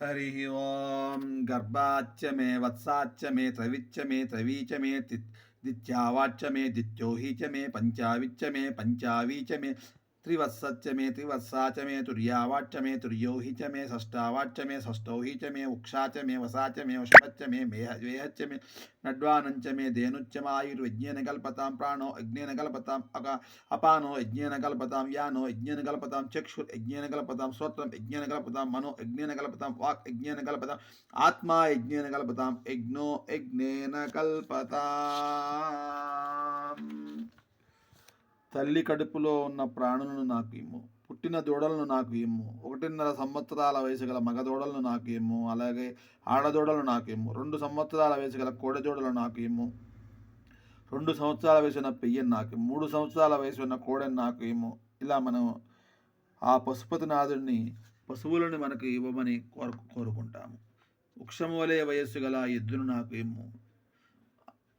हरि ओम गर्भाच्च मे वत्साच्च मे त्रविच्च मे त्रवीच मे दित्यावाच्च मे दित्योहि च मे पञ्चाविच्च मे पञ्चावी च मे त्रिवत्सच्च मे त्रिवत्सा च मे तुर्यावाच्च मे तुर्यौहि च मे षष्टावाच्च मे षष्टौहि च मे उक्षा च मे वसा च मे वषभच्च मे मेहवेहच्च मे नड्वानञ्च मे धेनुच्चमायुर्यज्ञेन कल्पतां प्राणो यज्ञेन कल्पताम् अक अपानो यज्ञेन कल्पतां यानो यज्ञेन कल्पतां चक्षुर्यज्ञेन कल्पतां श्रोत्रं यज्ञेन कल्पतां मनो यज्ञेन कल्पतां वाक् यज्ञेन कल्पताम् आत्मा यज्ञेन कल्पतां यज्ञो यज्ञेन कल्पता తల్లి కడుపులో ఉన్న ప్రాణులను నాకు ఇమ్ము. పుట్టిన దూడలను నాకు ఇమ్ము. ఒకటిన్నర సంవత్సరాల వయసు గల మగ దూడలను నాకు ఇమ్ము. అలాగే ఆడదూడలు నాకు ఇమ్ము. రెండు సంవత్సరాల వయసు గల కోడె దూడలు నాకు ఇమ్ము. రెండు సంవత్సరాల వయసు ఉన్న పెయ్యను నాకు మూడు సంవత్సరాల వయసు ఉన్న కోడెను నాకు ఇమ్ము. ఇలా మనం ఆ పశుపతినాథుడిని పశువులను మనకు ఇవ్వమని కోరు కోరుకుంటాము. వృక్షము వలె వయస్సు గల ఎద్దును నాకు ఇమ్ము.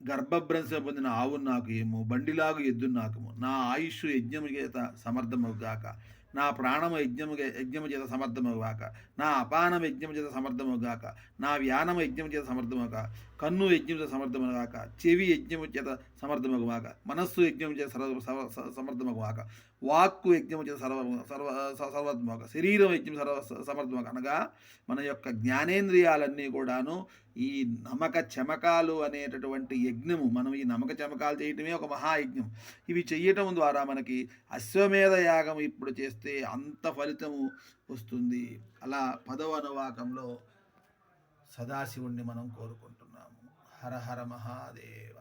గర్భభ్రంశ పొందిన ఆవు నాకు ఏమో బండిలాగు ఎద్దు నాకుము. నా ఆయుష్ యజ్ఞము చేత సమర్థమవుగాక. నా ప్రాణము యజ్ఞము యజ్ఞము చేత సమర్థముగాక నా అపానం యజ్ఞము చేత సమర్థమవుగాక నా వ్యానము యజ్ఞము చేత సమర్థముగాక కన్ను యజ్ఞము చేత సమర్థముగాక చెవి యజ్ఞము చేత సమర్థముగాక మనస్సు యజ్ఞము చేత సర్వ స- వాక్కు యజ్ఞము చేత సర్వ సర్వ స- సర్వత్మక శరీరం యజ్ఞం సర్వ సమర్థమక అనగా మన యొక్క జ్ఞానేంద్రియాలన్నీ కూడాను ఈ నమక చమకాలు అనేటటువంటి యజ్ఞము మనం ఈ నమక చమకాలు చేయటమే ఒక మహాయజ్ఞం. ఇవి చేయటం ద్వారా మనకి అశ్వమేధ యాగం ఇప్పుడు చేస్తే అంత ఫలితము వస్తుంది. అలా పదవ అనువాకంలో సదాశివుణ్ణి మనం కోరుకుంటున్నాము. హర హర మహాదేవ.